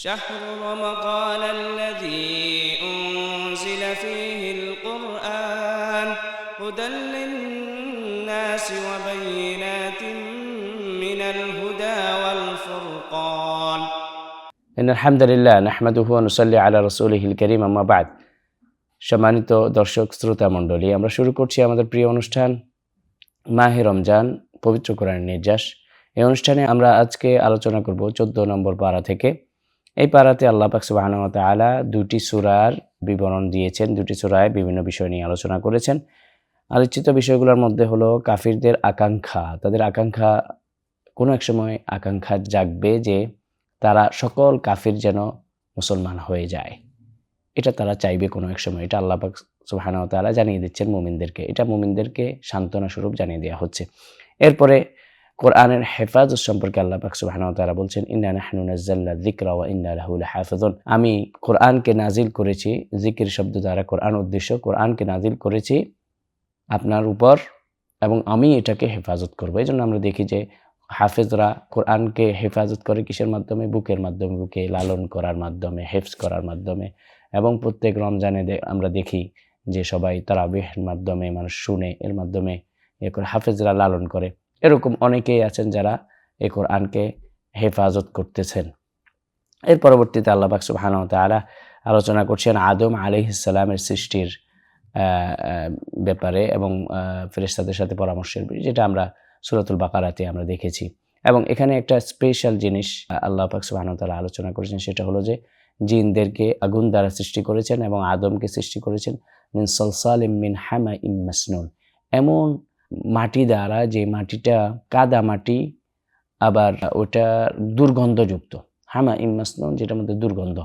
شهر رمضان الذي أنزل فيه القرآن هدى للناس وبينات من الهدى والفرقان إن الحمد لله نحمده ونصلي على رسوله الكريم أما بعد সম্মানিত দর্শক শ্রোতা মণ্ডলী আমরা শুরু করছি আমাদের প্রিয় অনুষ্ঠান মাহে রমজান পবিত্র কোরআনের নির্যাস এই অনুষ্ঠানে আমরা আজকে আলোচনা করব চোদ্দ নম্বর পারা থেকে এই পাড়াতে আল্লাহ পাক সুবাহানুয়া তালা দুটি সুরার বিবরণ দিয়েছেন, দুটি সুরায় বিভিন্ন বিষয় নিয়ে আলোচনা করেছেন। আলোচিত বিষয়গুলোর মধ্যে হলো কাফিরদের আকাঙ্ক্ষা। তাদের আকাঙ্ক্ষা, কোনো এক সময় আকাঙ্ক্ষা জাগবে যে তারা সকল কাফির যেন মুসলমান হয়ে যায়। এটা তারা চাইবে কোনো এক সময়। এটা আল্লাহ পাক সুবাহানুয়া তালা জানিয়ে দিচ্ছেন মুমিনদেরকে। এটা মুমিনদেরকে সান্ত্বনা স্বরূপ জানিয়ে দেওয়া হচ্ছে। এরপরে কোরআনের হেফাজত সম্পর্কে আল্লাহ পাক সুবহানাহু তাআলা বলছেন, ইন্না নাহনু নাযালনা যিকরা ওয়া ইন্না লাহু লাহাফিজুন আমি কোরআনকে নাজিল করেছি জিকির শব্দ দ্বারা কোরআন উদ্দেশ্য, কোরআনকে নাজিল করেছি আপনার উপর এবং আমি এটাকে হেফাজত করব। এই জন্য আমরা দেখি যে হাফেজরা কোরআনকে হেফাজত করে কিসের মাধ্যমে? বুকের মাধ্যমে, বুকে লালন করার মাধ্যমে, হেফজ করার মাধ্যমে। এবং প্রত্যেক রমজানে আমরা দেখি যে সবাই তারা তারাবিহের মাধ্যমে, মানুষ শুনে, এর মাধ্যমে এ করে হাফেজরা লালন করে। এরকম অনেকেই আছেন যারা এ কোরআনকে হেফাজত করতেছেন। এর পরবর্তীতে আল্লাহ বাক সুবহান তালা আলোচনা করছেন আদম আলি ইসালামের সৃষ্টির ব্যাপারে এবং ফেরেস্তাদের সাথে পরামর্শের যেটা আমরা সুরাতুল বাকারাতে আমরা দেখেছি। এবং এখানে একটা স্পেশাল জিনিস আল্লাহ পাক তালা আলোচনা করেছেন, সেটা হলো যে জিনদেরকে আগুন দ্বারা সৃষ্টি করেছেন এবং আদমকে সৃষ্টি করেছেন মিন সলসাল মিন হামা ইম মাসনুন। এমন মাটি দ্বারা যে মাটিটা কাদা মাটি, আবার ওটা দুর্গন্ধযুক্ত। হামা ইমাসনন যেটার মধ্যে দুর্গন্ধ।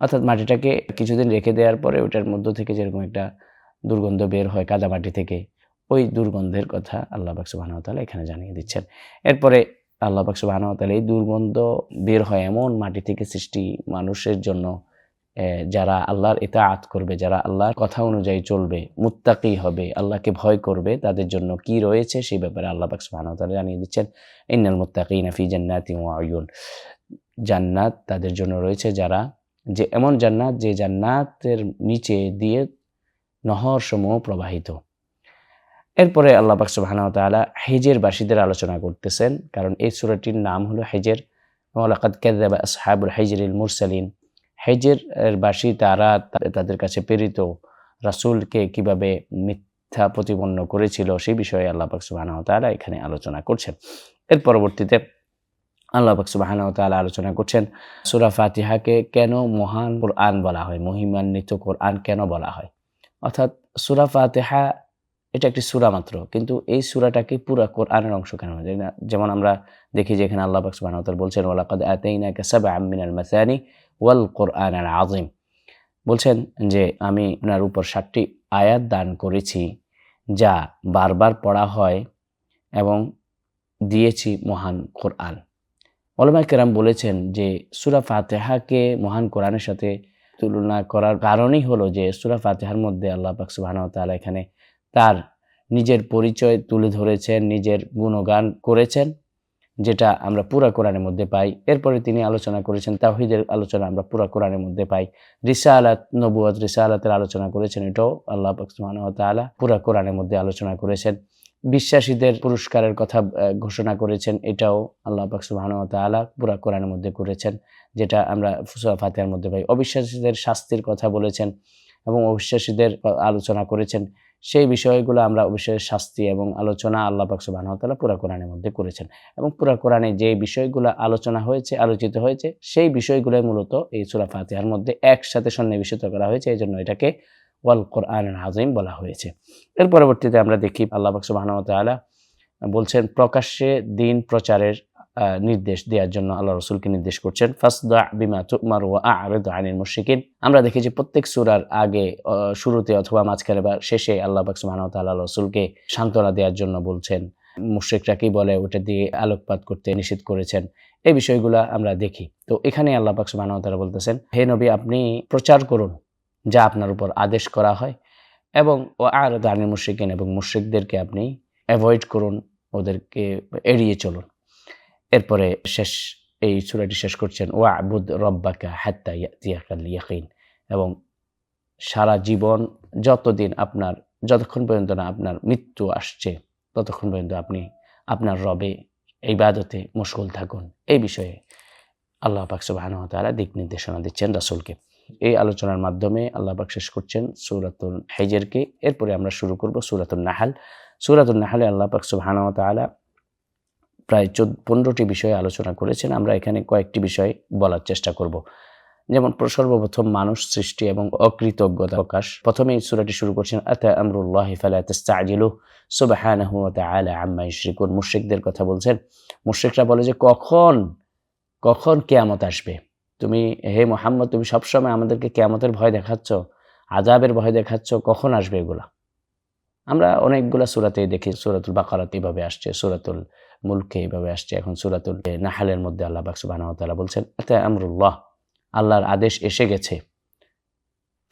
অর্থাৎ মাটিটাকে কিছুদিন রেখে দেওয়ার পরে ওটার মধ্য থেকে যেরকম একটা দুর্গন্ধ বের হয় কাদা মাটি থেকে, ওই দুর্গন্ধের কথা আল্লাহ বাকসু বাহানতালা এখানে জানিয়ে দিচ্ছেন। এরপরে আল্লাহ বাকসু এই দুর্গন্ধ বের হয় এমন মাটি থেকে সৃষ্টি মানুষের জন্য যারা আল্লাহর আত করবে, যারা আল্লাহর কথা অনুযায়ী চলবে, মুত্তাকি হবে, আল্লাহকে ভয় করবে, তাদের জন্য কি রয়েছে সেই ব্যাপারে আল্লাহ পাক সুবহানাহু জানিয়ে দিচ্ছেন, ইন্নাল মুত্তাকিনা ফি জান্নাতি ওয়া আয়ুন। জান্নাত তাদের জন্য রয়েছে যারা, যে এমন জান্নাত যে জান্নাতের নিচে দিয়ে নহর সমূহ প্রবাহিত। এরপরে আল্লাহ পাক সুবহানাহু তাআলা হেজের বাসীদের আলোচনা করতেছেন, কারণ এই সূরাটির নাম হলো হেজের ওয়ালাকাদ কাযাবা আসহাবুল হিজরিল মুরসালিন। হেজের বাসী তারা তাদের কাছে প্রেরিত। রাসুলকে কীভাবে মিথ্যা প্রতিপন্ন করেছিল সেই বিষয়ে আল্লাহ বাকসুবাহানা তালা এখানে আলোচনা করছেন। এর পরবর্তীতে আল্লাহ বাকসুবাহানা তালা আলোচনা করছেন, সুরা ফাতিহাকে কেন মহান কোরআন বলা হয়? মহিমান্বিত কোরআন কেন বলা হয়? অর্থাৎ সুরা ফাতেহা, এটা একটি সুরা মাত্র, কিন্তু এই সুরাটাকে পুরা কোরআনের অংশ কেন? যেমন আমরা দেখি যে এখানে আল্লাহ বাকসুবাহানা বলছেন ওলাকাদ আতাইনা কাসাব আমিনাল মাসানি ওয়াল কোরআন আজিম বলছেন যে, আমি ওনার উপর সাতটি আয়াত দান করেছি, যা বারবার পড়া হয় এবং দিয়েছি মহান কোরআন। ওলমা কেরাম বলেছেন যে, সুরা ফাতেহাকে মহান কোরআনের সাথে তুলনা করার কারণই হলো যে, সুরা ফাতেহার মধ্যে আল্লাহ পাক সুবাহ তালা এখানে তার নিজের পরিচয় তুলে ধরেছেন, নিজের গুণগান করেছেন। যেটা আমরা পুরা কোরআনের মধ্যে পাই। এরপরে তিনি আলোচনা করেছেন তাহিদের আলোচনা আমরা পুরা কোরআনের মধ্যে পাই। রিসা আলাত নবুয়াত রিসা আলাতের আলোচনা করেছেন, এটাও আল্লাহ তালা পুরা কোরআনের মধ্যে আলোচনা করেছেন। বিশ্বাসীদের পুরস্কারের কথা ঘোষণা করেছেন, এটাও আল্লাহ তালা পুরা কোরআনের মধ্যে করেছেন, যেটা আমরা ফুসা ফাতেহার মধ্যে পাই। অবিশ্বাসীদের শাস্তির কথা বলেছেন এবং অবিশ্বাসীদের আলোচনা করেছেন। সেই বিষয়গুলো আমরা অবশ্যই শাস্তি এবং আলোচনা আল্লাহ পাকসু বানহতালা পুরা কোরআনের মধ্যে করেছেন। এবং পুরা কোরআনে যে বিষয়গুলো আলোচনা হয়েছে, আলোচিত হয়েছে, সেই বিষয়গুলোই মূলত এই সুরা ফাতিহার মধ্যে একসাথে সন্নিবেশিত করা হয়েছে। এই জন্য এটাকে ওয়াল কোরআন আজিম বলা হয়েছে। এর পরবর্তীতে আমরা দেখি আল্লাহ পাকসু বাহনতালা বলছেন, প্রকাশ্যে দিন প্রচারের নির্দেশ দেওয়ার জন্য আল্লাহ রসুলকে নির্দেশ করছেন, ফাসদা বিমা তুমার ও আরেদ আইনের মুশিকিন আমরা দেখি যে প্রত্যেক সুরার আগে শুরুতে অথবা মাঝখানে বা শেষে আল্লাহ বাকসু মাহমত আল্লাহ রসুলকে সান্ত্বনা দেওয়ার জন্য বলছেন। মুশ্রিকরা কি বলে? ওটা দিয়ে আলোকপাত করতে নিষেধ করেছেন। এই বিষয়গুলো আমরা দেখি। তো এখানে আল্লাহ বাকসু মাহমতালা বলতেছেন, হে নবী, আপনি প্রচার করুন যা আপনার উপর আদেশ করা হয় এবং ও আর দানের মুশ্রিকিন এবং মুশ্রিকদেরকে আপনি অ্যাভয়েড করুন, ওদেরকে এড়িয়ে চলুন। এরপরে শেষ, এই সুরাটি শেষ করছেন ওয়া আবুদ রব্বাকা হাত্তা ইয়াকিন এবং সারা জীবন যতদিন আপনার, যতক্ষণ পর্যন্ত না আপনার মৃত্যু আসছে, ততক্ষণ পর্যন্ত আপনি আপনার রবে এই বাদতে মুশকুল থাকুন। এই বিষয়ে আল্লাহ পাক সুবাহান তারা দিক নির্দেশনা দিচ্ছেন রাসুলকে। এই আলোচনার মাধ্যমে আল্লাহ পাক শেষ করছেন সুরাতুল হেজেরকে এরপরে আমরা শুরু করব সুরাতুল নাহাল। সুরাতুল নাহালে আল্লাহ পাক সুবাহান তালা প্রায় চোদ্দ, পনেরোটি বিষয়ে আলোচনা করেছেন। আমরা এখানে কয়েকটি বিষয় বলার চেষ্টা করব। যেমন, সর্বপ্রথম মানুষ সৃষ্টি এবং অকৃতজ্ঞতা প্রকাশ। প্রথমে এই সুরাটি শুরু করছেন, আতা আমরুল্লাহ ফালা তাস্তাজিলু সুবহানাহু তাআলা আম্মা ইউশরিকুন মুশরিকদের কথা বলছেন। মুশরিকরা বলে যে, কখন? কখন কেয়ামত আসবে? তুমি, হে মোহাম্মদ, তুমি সবসময় আমাদেরকে কেয়ামতের ভয় দেখাচ্ছ আজাবের ভয় দেখাচ্ছ, কখন আসবে এগুলা? আমরা অনেকগুলা সুরাতে দেখি। সুরাতুল বাকারাত এইভাবে আসছে, সুরাতুল মুলকে এইভাবে আসছে। এখন সুরাতুল নাহালের মধ্যে আল্লাহ বাকসু বানাওতালা বলছেন, আতা আমরুল্লাহ? আল্লাহর আদেশ এসে গেছে।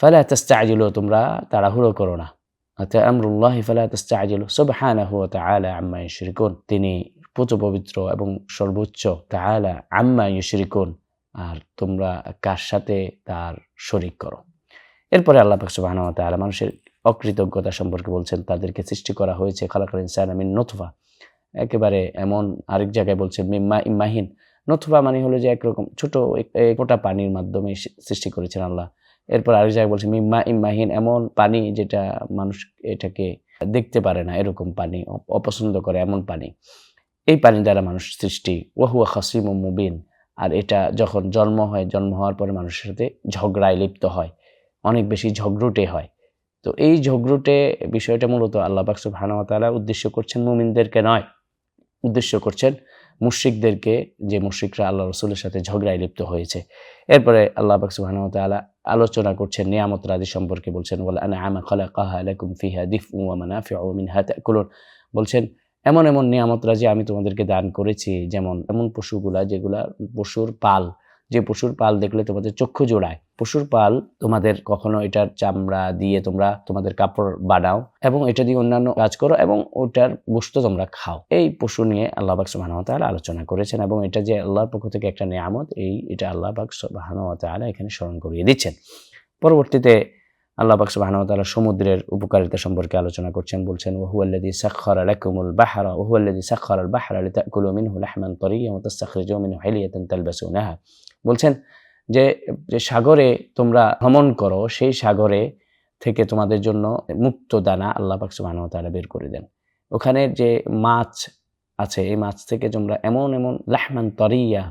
ফেলে ফালা তাস্তাজিলু, তোমরা তাড়াহুড়ো করো না। আতা আমরুল্লাহ ফালা তাস্তাজিলু, সুবহানাহু ওয়া তাআলা আম্মা ইউশরিকুন। তিনি পুত পবিত্র এবং সর্বোচ্চ তাআলা আম্মা ইউশরিকুন। আর তোমরা কার সাথে? তার শরিক করো। এরপরে আল্লাহ পাক সুবহানাহু ওয়া মানুষের অকৃতজ্ঞতা সম্পর্কে বলছেন, তাদেরকে সৃষ্টি করা হয়েছে খালাকাল ইনসান মিন নতফা। একেবারে এমন আরেক জায়গায় বলছেন মিম্মা, ইম্মাহিন। নথবা মানে হলো যে একরকম ছোট ফোটা পানির মাধ্যমে সৃষ্টি করেছেন আল্লাহ। এরপর আরেক জায়গায় বলছে, মিম্মা, ইম্মাহিন। এমন পানি যেটা মানুষ এটাকে দেখতে পারে না, এরকম পানি অপছন্দ করে এমন পানি। এই পানি দ্বারা মানুষ সৃষ্টি। ওহুয়া খাসিম ও মুবিন। আর এটা যখন জন্ম হয়, জন্ম হওয়ার পরে মানুষের সাথে ঝগড়ায় লিপ্ত হয়। অনেক বেশি ঝগড়ুটে হয়। তো এই ঝগড়ুটে বিষয়টা মূলত আল্লাহ বাকসুব হানাওয়াতালা উদ্দেশ্য করছেন মুমিনদেরকে নয়। উদ্দেশ্য করছেন মুশ্রিকদেরকে, যে মুশ্রিকরা আল্লাহ রসুলের সাথে ঝগড়ায় লিপ্ত হয়েছে। এরপরে আল্লাহ বাকসুবাহতালা আলোচনা করছেন নিয়ামত রাজি সম্পর্কে বলছেন বলছেন, এমন এমন নিয়ামত রাজি আমি তোমাদেরকে দান করেছি, যেমন এমন পশুগুলা যেগুলা পশুর পাল যে পশুর পাল দেখলে তোমাদের চক্ষু জোড়ায়। পশুর পাল তোমাদের কখনো এটার চামড়া দিয়ে তোমরা তোমাদের কাপড় বানাও এবং এটা দিয়ে অন্যান্য কাজ করো এবং ওটার গোস্ত তোমরা খাও। এই পশু নিয়ে আল্লাহ বাক সুবাহানতালা আলোচনা করেছেন এবং এটা যে আল্লাহর পক্ষ থেকে একটা নিয়ামত, এই এটা আল্লাহ বাক সুবাহানতালা এখানে স্মরণ করিয়ে দিচ্ছেন। পরবর্তীতে আল্লাহ বাক সুবাহানতালা সমুদ্রের উপকারিতা সম্পর্কে আলোচনা করছেন, বলছেন ওহুয়াল্লাদি সাক্ষর আলাকুমুল বাহারা ওহুয়াল্লাদি সাক্ষর আল বাহারা লিতাকুলু মিনহু লাহমান তরিয়া ওয়া তাস্তাখরিজু মিনহু হিলিয়াতান তালবাসুনাহা। বলছেন যে যে সাগরে তোমরা ভ্রমণ করো, সেই সাগরে থেকে তোমাদের জন্য মুক্ত দানা আল্লাহ পাক সুবহানাহু ওয়া তাআলা বের করে দেন। ওখানে যে মাছ আছে, এই মাছ থেকে তোমরা এমন এমন লাহমান তরিয়া,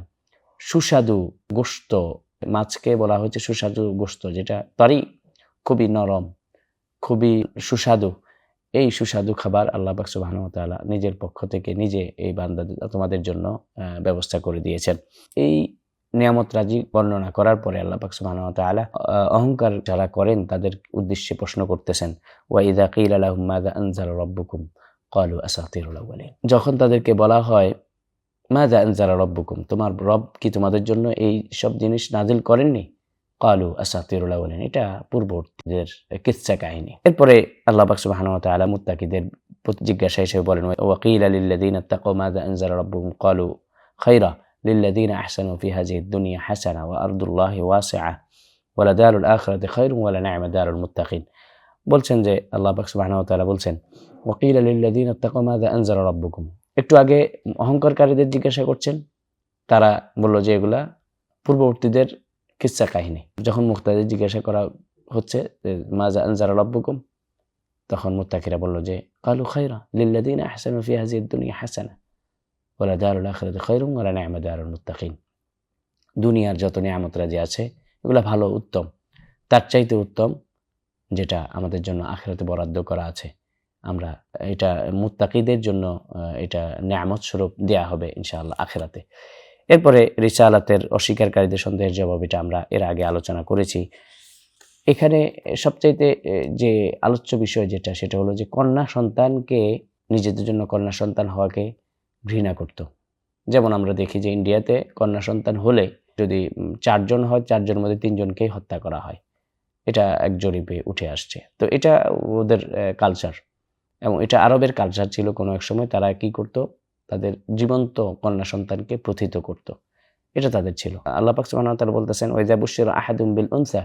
সুস্বাদু গোস্ত মাছকে বলা হয়েছে সুস্বাদু গোস্ত যেটা তরি খুবই নরম, খুবই সুস্বাদু। এই সুস্বাদু খাবার আল্লাহ ওয়া তাআলা নিজের পক্ষ থেকে নিজে এই বান্দা তোমাদের জন্য ব্যবস্থা করে দিয়েছেন। এই নিয়ামত রাজি বর্ণনা করার পরে আল্লাহ পাক সুবহানাহু ওয়া তাআলা অহংকার যারা করেন তাদের উদ্দেশ্যে প্রশ্ন করতেছেন, ওয়া ইযা কিলা আনজালা রাব্বুকুম? আসাতিরুল যখন তাদেরকে বলা হয়, মাযা আনজালা রাব্বুকুম? তোমার রব কি তোমাদের জন্য এই সব জিনিস নাজিল করেননি? কালু আসাতিরুল আউয়ালিন। এটা পূর্ববর্তীদের কিচ্ছা কাহিনী। এরপরে আল্লাহ পাক সুবহানাহু ওয়া তাআলা জিজ্ঞাসা হিসেবে বলেন, ওয়া কিলা লিল্লাযিনা তাকাউ মাযা আনজালা রাব্বুকুম? ক্বালু খাইরা লিল্লাদিন আহসানু ফি হাজির দুনিয়া হাসানা ওয়া আরদুল্লাহ ওয়াসা ওয়ালা দারুল আখরাতে খৈর ওয়ালা নামা দারুল মুত্তাকিন বলছেন যে আল্লাহ পাক সুবহানাহু ওয়া তাআলা বলছেন, ওয়াকিল লিল্লাদিন আত্তাকু মাযা আনজালা রাব্বুকুম? একটু আগে অহংকারকারীদের জিজ্ঞাসা করছেন, তারা বলল যে এগুলা পূর্ববর্তীদের কিচ্ছা কাহিনী। যখন মুক্তাদের জিজ্ঞাসা করা হচ্ছে মাজা আনজারা রব্বকুম? তখন মুক্তাকিরা বলল যে, কালু খাইরা লিল্লাদিন হাসান ফি হাজির দুনিয়া হাসানা। ওলা দারুল আখরাতে খৈরুম ওলা নামা দারুল মুত্তাকিন দুনিয়ার যত নিয়ামত যে আছে, এগুলো ভালো, উত্তম। তার চাইতে উত্তম যেটা আমাদের জন্য আখেরাতে বরাদ্দ করা আছে। আমরা এটা মুত্তাকিদের জন্য এটা নিয়ামত স্বরূপ দেয়া হবে ইনশাআল্লাহ আখেরাতে। এরপরে রিসালাতের অস্বীকারীদের সন্দেহের জবাব এটা আমরা এর আগে আলোচনা করেছি। এখানে সবচাইতে যে আলোচ্য বিষয় যেটা, সেটা হলো যে কন্যা সন্তানকে, নিজেদের জন্য কন্যা সন্তান হওয়াকে ঘৃণা করত। যেমন আমরা দেখি যে ইন্ডিয়াতে কন্যা সন্তান হলে যদি চারজন হয়, চারজনের মধ্যে তিনজনকেই হত্যা করা হয়। এটা এক জরিপে উঠে আসছে। তো এটা ওদের কালচার এবং এটা আরবের কালচার ছিল কোনো এক সময়। তারা কি করত? তাদের জীবন্ত কন্যা সন্তানকে প্রথিত করত। এটা তাদের ছিল। আল্লাহ পাক তাআলা বলতেছেন ওয়াইজা বুশিরা আহাদুম বিল উনসা,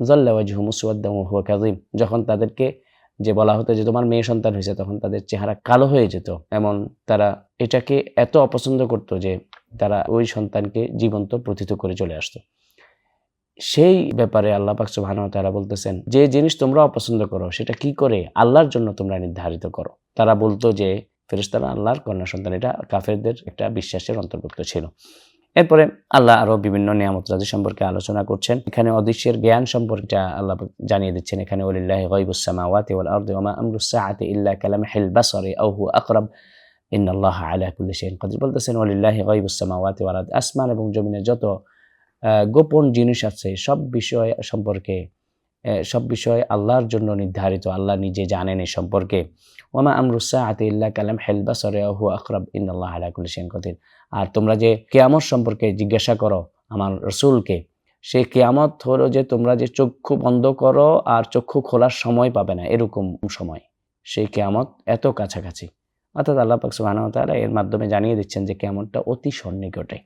যাল্লা ওয়াজহু মুসওয়াদ্দাম ওয়া হুয়া কাযীম। যখন তাদেরকে যে বলা হতো যে তোমার মেয়ে সন্তান হয়েছে, তখন তাদের চেহারা কালো হয়ে যেত। এমন তারা এটাকে এত অপছন্দ করত যে তারা ওই সন্তানকে জীবন্ত প্রথিত করে চলে আসতো। সেই ব্যাপারে আল্লাহ পাক সুবহানাহু ওয়া তাআলা বলতেছেন, যে জিনিস তোমরা অপছন্দ করো, সেটা কি করে? আল্লাহর জন্য তোমরা নির্ধারিত করো। তারা বলতো যে, ফেরেশতারা আল্লাহর কন্যা সন্তান। এটা কাফেরদের একটা বিশ্বাসের অন্তর্ভুক্ত ছিল। এরপরে আল্লাহ আরও বিভিন্ন নিয়ামত রাজি সম্পর্কে আলোচনা করছেন। এখানে অদৃশ্যের জ্ঞান সম্পর্কে আল্লাহ জানিয়ে দিচ্ছেন, এখানে ওলিল্লাহ গায়বুস সামাওয়াতি ওয়াল আরদি ওয়া মা আমরু সাআতি ইল্লা কালামহিল বাসারি আও হু আকরাব ইন্নাল্লাহ আলা কুল্লি শাইইন কাদির। বলতেছেন, ওলিল্লাহ গায়বুস সামাওয়াতি ওয়াল আরদি, আসমান এবং জমিনের যত গোপন জিনিস আছে, সব বিষয় সম্পর্কে সব বিষয় আল্লাহর জন্য নির্ধারিত। আল্লাহ নিজে জানেন এই সম্পর্কে। ওমা আমরুসা আতে ইল্লা কালাম হেলবা সরে হু আকরাব ইন্নাল্লাহ আলা কুল্লি শাইইন আর তোমরা যে কেয়ামত সম্পর্কে জিজ্ঞাসা করো আমার রসুলকে সেই কেয়ামত হলো যে তোমরা যে চক্ষু বন্ধ করো আর চক্ষু খোলার সময় পাবে না, এরকম সময়। সেই কেয়ামত এত কাছাকাছি। অর্থাৎ আল্লাহ পাক সুবহানাহু ওয়া এর মাধ্যমে জানিয়ে দিচ্ছেন যে কেয়ামতটা অতি সন্নিকটে।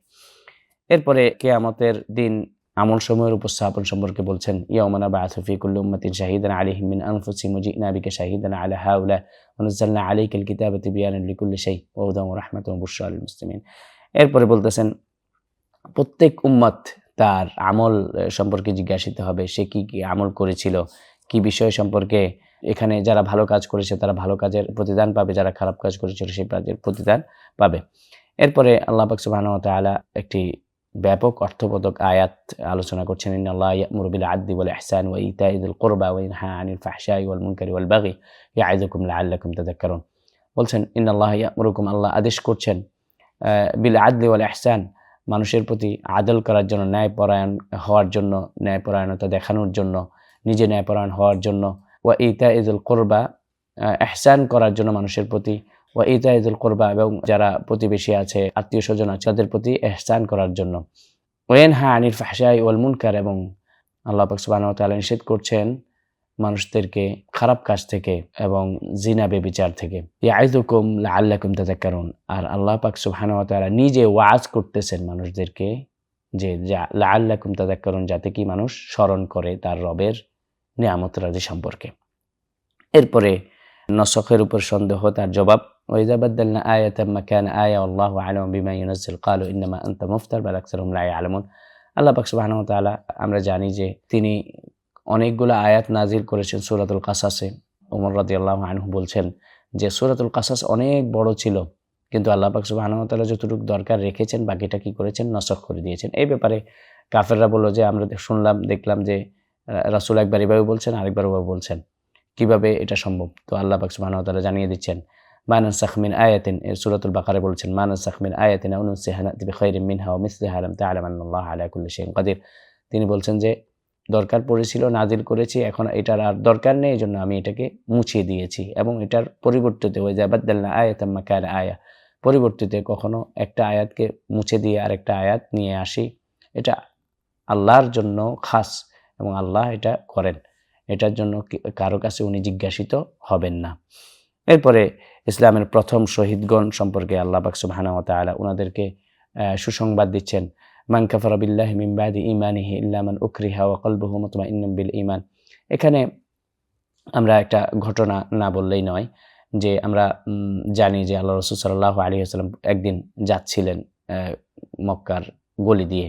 এরপরে কেয়ামতের দিন আমল সময়ের উপস্থাপন সম্পর্কে বলছেন ইয়াউমানা বাআথু কুল্লি উম্মাতিন শাহিদান আলাইহিম মিন আনফুসিহিম ওয়া জি'না বিকা শাহিদান আলা হাউলা ওয়া নাযালনা আলাইকাল কিতাবা তিবয়ানান লিকুল্লি ওয়া রাহমাতান ওয়া বুশরা লিল মুসলিমিন। এরপরে বলতেছেন, প্রত্যেক উম্মত তার আমল সম্পর্কে জিজ্ঞাসিত হবে, সে কি কি আমল করেছিল, কি বিষয় সম্পর্কে, এখানে যারা ভালো কাজ করেছে তারা ভালো কাজের প্রতিদান পাবে, যারা খারাপ কাজ করেছিল সেই কাজের প্রতিদান পাবে। এরপরে আল্লাহ পাক ওয়া একটি ব্যাপক অর্থবোধক আয়াত আলোচনা করছেন ইন্নাল্লাহ ইয়া'মুরু বিল আদলি ওয়াল ইহসান ওয়া ইতাই যিল কুরবা ওয়া ইয়ানহা আনিল ফাহশাই ওয়াল মুনকারি ওয়াল বাগি ইয়া'iদুকুম লা'আল্লাকুম তাযাক্কারুন। বলছেন ইন্নাল্লাহ ইয়া'মুরুকুম আল্লাহ আদেশ করছেন আহ, বিল আদলি ওয়াল ইহসান মানুষের প্রতি আদল করার জন্য ন্যায়পরায়ণ হওয়ার জন্য ন্যায়পরায়ণতা দেখানোর জন্য নিজে ন্যায়পরায়ণ হওয়ার জন্য ওয়া ইতা ইদুল কোরবা এহসান করার জন্য মানুষের প্রতি ওয়া ইতায়দুল কোরবা এবং যারা প্রতিবেশী আছে, আত্মীয় স্বজন আছে, তাদের প্রতি এহসান করার জন্য। ওয়েন হা আনির ফাহসাই ওয়াল মুনকার এবং আল্লাহ পাক সুবহানাহু ওয়া তাআলা নিষেধ করছেন মানুষদেরকে খারাপ কাজ থেকে এবং জিনা, বেবিচার থেকে। ইয়াইদুকুম লাআল্লাকুম তাযাক্কারুন। আর আল্লাহ পাক সুবহানাহু ওয়া তাআলা নিজে ওয়াজ করতেছেন মানুষদেরকে যে, যা লাআল্লাকুম তাযাক্কারুন, যাতে কি মানুষ স্মরণ করে তার রবের নিয়ামত রাজি সম্পর্কে। এরপরে নসখের উপর সন্দেহ, তার জবাব ওইজা বাদ্দালনা আয়াতাম মাকান আয়া, আল্লাহ আলম বিমা ইউনাজিল কালু ইন্নামা আন্তা মুফতার বাল আকসার হুমলা আলমুন আল্লাহ পাক আমরা জানি যে তিনি অনেকগুলো আয়াত নাজির করেছেন সুরাতুল কাসাসে। উমর রাদি আল্লাহ আনহু বলছেন যে সুরাতুল কাসাস অনেক বড় ছিল, কিন্তু আল্লাহ পাক সুবাহানতালা যতটুকু দরকার রেখেছেন, বাকিটা কি করেছেন? নসক করে দিয়েছেন। এই ব্যাপারে কাফেররা বলল যে, আমরা শুনলাম, দেখলাম যে রাসুল একবার এভাবে বলছেন, আরেকবার ওভাবে বলছেন। কীভাবে এটা সম্ভব? তো আল্লাহ পাক সুবহানাহু ওয়া তাআলা জানিয়ে দিচ্ছেন মানান সাখমিন আয়াতিন এর সূরাতুল বাকারে বলছেন মানান সাখমিন আয়াতিন আও নুসিহা নাতি বিখাইরিন মিনহা ওয়া মিসলিহা লাম তা'লাম আন্নাল্লাহ আলা কুল্লি শাইইন কাদির তিনি বলছেন যে, দরকার পড়েছিল নাজিল করেছি, এখন এটার আর দরকার নেই এই জন্য আমি এটাকে মুছিয়ে দিয়েছি এবং এটার পরিবর্তিতে ওই যে বাদ্দাল্লা আয়াত মাকার আয়া পরিবর্তিতে কখনো একটা আয়াতকে মুছে দিয়ে আরেকটা আয়াত নিয়ে আসি, এটা আল্লাহর জন্য খাস এবং আল্লাহ এটা করেন। এটার জন্য কারও কাছে উনি জিজ্ঞাসিত হবেন না। এরপরে ইসলামের প্রথম শহীদগণ সম্পর্কে আল্লাহ পাক সুবহানাহু ওয়া তাআলা ওনাদেরকে সুসংবাদ দিচ্ছেন। মান কাফারা বিল্লাহি মিন বাদি ঈমানিহি ইল্লা মান উকরিহা ওয়া কলবুহু মুতমাইন্নুন বিল ঈমান। এখানে আমরা একটা ঘটনা না বললেই নয় যে আমরা জানি যে আল্লাহ রসুল সাল্লাহ আলী আসসালাম একদিন যাচ্ছিলেন মক্কার গলি দিয়ে।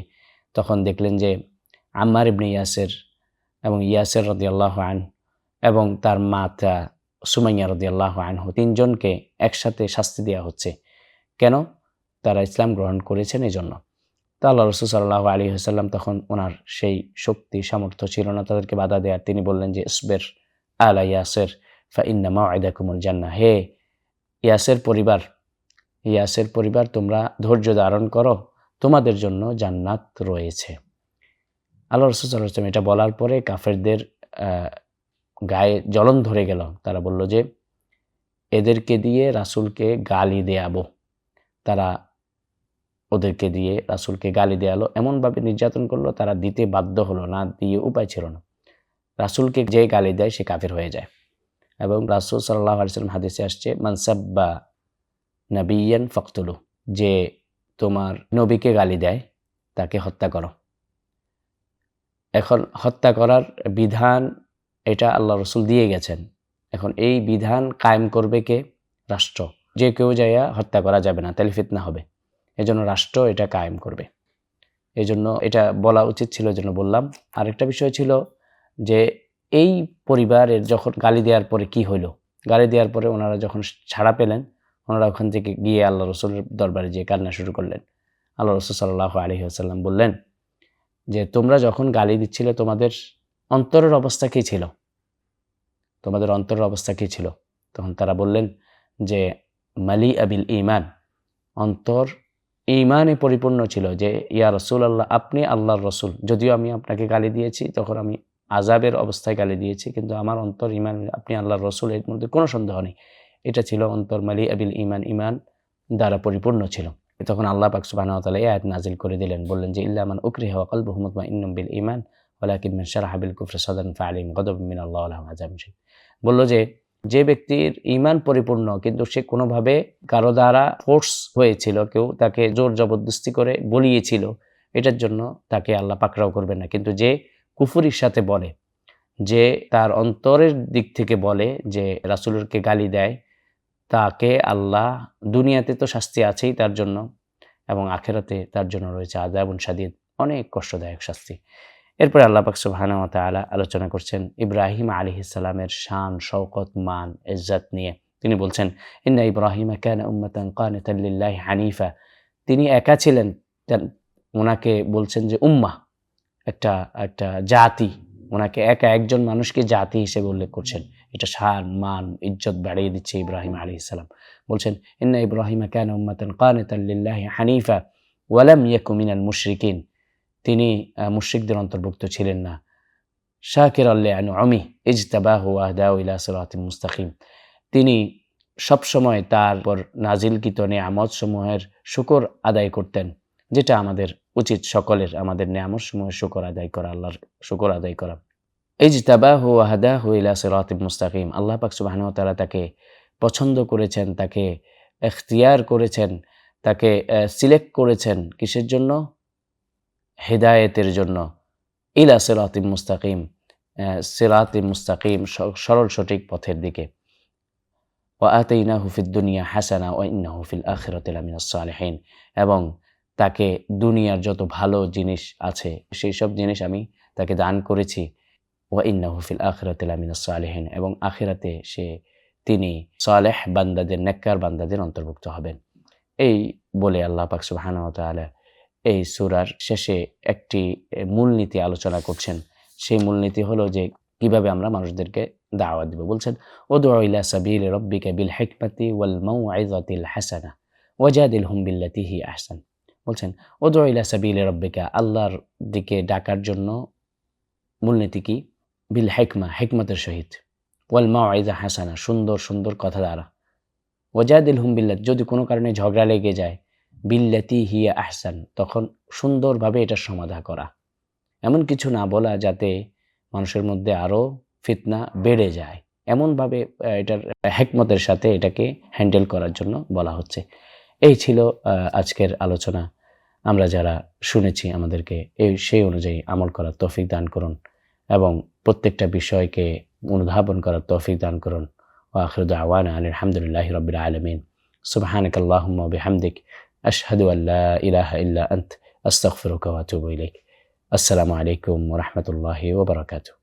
তখন দেখলেন যে আম্মার ইবনে ইয়াসের এবং ইয়াসের রদি আল্লাহ আন এবং তার মাতা সুমাইয়া রদি আল্লাহ আনহু তিনজনকে একসাথে শাস্তি দেওয়া হচ্ছে। কেন? তারা ইসলাম গ্রহণ করেছেন এই জন্য তা আল্লাহ রসুল সাল্লাহ আলী হাসাল্লাম তখন ওনার সেই শক্তি, সামর্থ্য ছিল না, তাদেরকে বাধা দেওয়ার তিনি বললেন যে, ইসবের আলা ইয়াসের, ফা ইন্নামা আয়দা মাওয়াইদাকুমুল জান্না হে ইয়াসের পরিবার ইয়াসের পরিবার, তোমরা ধৈর্য ধারণ করো। তোমাদের জন্য জান্নাত রয়েছে। আল্লাহ রসুল এটা বলার পরে কাফেরদের গায়ে জ্বলন ধরে গেল। তারা বলল যে, এদেরকে দিয়ে রাসূলকে গালি দেয়াবো। তারা ওদেরকে দিয়ে রাসূলকে গালি দেয়ালো। এমনভাবে নির্যাতন করল, তারা দিতে বাধ্য হলো না, দিয়ে উপায় ছিল না। রাসূলকে যে গালি দেয়, সে কাফের হয়ে যায়। এবং রাসূল সাল্লাহ আলিয়াল্লাম হাদিসে আসছে মানসাব্বা নাবিয়ান ফখতুলু যে তোমার নবীকে গালি দেয়, তাকে হত্যা করো। এখন হত্যা করার বিধান এটা আল্লাহ রসুল দিয়ে গেছেন। এখন এই বিধান কায়েম করবে কে? রাষ্ট্র। যে কেউ যাইয়া হত্যা করা যাবে না, তাহলে ফিতনা হবে। এজন্য রাষ্ট্র এটা কায়েম করবে। এই জন্য এটা বলা উচিত ছিল জন্য বললাম। আরেকটা বিষয় ছিল যে এই পরিবারের যখন গালি দেওয়ার পরে কি হইল? গালি দেওয়ার পরে ওনারা যখন ছাড়া পেলেন, ওনারা ওখান থেকে গিয়ে আল্লাহ রসুলের দরবারে গিয়ে কান্না শুরু করলেন। আল্লাহ রসুল সাল্লাহ আলহি আসাল্লাম বললেন যে তোমরা যখন গালি দিচ্ছিলে, তোমাদের অন্তরের অবস্থা কী ছিল? তোমাদের অন্তরের অবস্থা কী ছিল? তখন তারা বললেন যে, মালি আবিল ইমান অন্তর ইমানে পরিপূর্ণ ছিল যে, ইয়া রসুল আল্লাহ আপনি আল্লাহর রসুল। যদিও আমি আপনাকে গালি দিয়েছি, তখন আমি আজাবের অবস্থায় গালি দিয়েছি, কিন্তু আমার অন্তর ইমান আপনি আল্লাহর রসুল, এর মধ্যে কোনো সন্দেহ নেই। এটা ছিল অন্তর মালি আবিল ইমান ইমান দ্বারা পরিপূর্ণ ছিল। তখন আল্লাহ পাক সুবাহ তালা এই আয়াত নাজিল করে দিলেন। বললেন যে ইল্লামান উকরি হওয়া কল বহুমত মা ইন্নম বিল ইমান ওলাকিন মিন শারাহ বিল কুফর সাদান ফালিম গদব মিন আল্লাহ আলহাম আজাম বলল যে যে ব্যক্তির ইমান পরিপূর্ণ, কিন্তু সে কোনোভাবে কারও দ্বারা ফোর্স হয়েছিল, কেউ তাকে জোর জবরদস্তি করে বলিয়েছিল, এটার জন্য তাকে আল্লাহ পাকড়াও করবে না। কিন্তু যে কুফুরির সাথে বলে, যে তার অন্তরের দিক থেকে বলে, যে রাসুলকে গালি দেয় তাকে আল্লাহ দুনিয়াতে তো শাস্তি আছেই তার জন্য এবং আখেরাতে তার জন্য রয়েছে আজাবন সাদিদ অনেক কষ্টদায়ক শাস্তি। এরপরে আল্লাহ পাক সুবহানাহু ওয়া তাআলা আলোচনা করছেন ইব্রাহিম আলাইহিস সালামের শান, শওকত, মান, ইজ্জত নিয়ে। তিনি বলছেন, ইন্না ইব্রাহিম কানা উম্মাতান কানিতান লিল্লাহি হানিফা। তিনি একা ছিলেন। ওনাকে বলছেন যে উম্মা একটা একটা জাতি। ওনাকে একা একজন মানুষকে জাতি হিসেবে উল্লেখ করছেন। এটা শান মান, ইজ্জত বাড়িয়ে দিচ্ছে ইব্রাহিম আলী ইসলাম বলছেন, ইন্না ইব্রাহিম কেন উম্মাতান কানিতাল্লিল্লাহি হানিফা ওয়ালাম ইয়াকু মিনাল মুশরিকিন। তিনি মুশ্রিকদের অন্তর্ভুক্ত ছিলেন না। শাকির আল্লাহ অমি ইজতাবাহু আহদাউ ইলা সিরাতিম মুস্তাকিম। তিনি সবসময় তার পর নাজিলকৃত নিয়ামত সমূহের শুকর আদায় করতেন, যেটা আমাদের উচিত সকলের, আমাদের নিয়ামত সমূহের শুকর আদায় করা, আল্লাহর শুকর আদায় করা। ইজতাবাহু আহদাহু ইলা সিরাতিম মুস্তাকিম। আল্লাহ পাক সুবহানাহু ওয়া তাকে পছন্দ করেছেন, তাকে এখতিয়ার করেছেন, তাকে সিলেক্ট করেছেন কিসের জন্য? হেদায়েতের জন্য। ইলা সিরাতিম মুস্তাকিম সিরাতিম মুস্তাকিম সরল সঠিক পথের দিকে। ও আতেইনা হুফিদ দুনিয়া হাসানা ও ইন্না হুফিল আখিরাতিল আমিনাস সালেহীন। এবং তাকে দুনিয়ার যত ভালো জিনিস আছে, সেই সব জিনিস আমি তাকে দান করেছি। ও ইন্না হুফিল আখিরাতিল আমিনাস সালেহীন, এবং আখিরাতে সে, তিনি সালেহ বান্দাদের, নেককার বান্দাদের অন্তর্ভুক্ত হবেন। এই বলে আল্লাহ পাক সুবহানাহু ওয়া এই সুরার শেষে একটি মূলনীতি আলোচনা করছেন। সেই মূলনীতি হলো যে, কীভাবে আমরা মানুষদেরকে দাওয়াত দিব। বলছেন ওদু ইলা সাবিল রব্বিকা বিল হিকমাতি ওয়াল মাউইযাতিল হাসানা ওয়াজাদিল হুম বিল্লাতি হি আহসান। বলছেন ওদু ইলা সাবিল রব্বিকা, আল্লাহর দিকে ডাকার জন্য মূলনীতি কি? বিল হেকমা হেকমতের সহিত ওয়াল মাউইযা হাসানা, সুন্দর সুন্দর কথা দ্বারা। ওয়াজাদিল হুম বিল্লাত যদি কোনো কারণে ঝগড়া লেগে যায়, বিল্লাতি হিয়া আহসান, তখন সুন্দরভাবে এটার সমাধা করা। এমন কিছু না বলা যাতে মানুষের মধ্যে আরও ফিতনা বেড়ে যায়। এমনভাবে এটার হেকমতের সাথে এটাকে হ্যান্ডেল করার জন্য বলা হচ্ছে। এই ছিল আজকের আলোচনা। আমরা যারা শুনেছি আমাদেরকে, এই, সেই অনুযায়ী আমল করার তৌফিক দান করুন। এবং প্রত্যেকটা বিষয়কে অনুধাবন করার তৌফিক দান করুন। ও আখরুদ আওয়ান আলহামদুলিল্লাহ রবিল আলমিন। সুবাহানক আল্লাহম্মা বিহামদিক। আশহাদু আল্লাহ ইলাহা ইল্লা আন্ত। আস্তাগফিরুকা ওয়া আতুবু ইলাইক। আসসালামু আলাইকুম ওয়া রাহমাতুল্লাহি ওয়া বারাকাতুহু।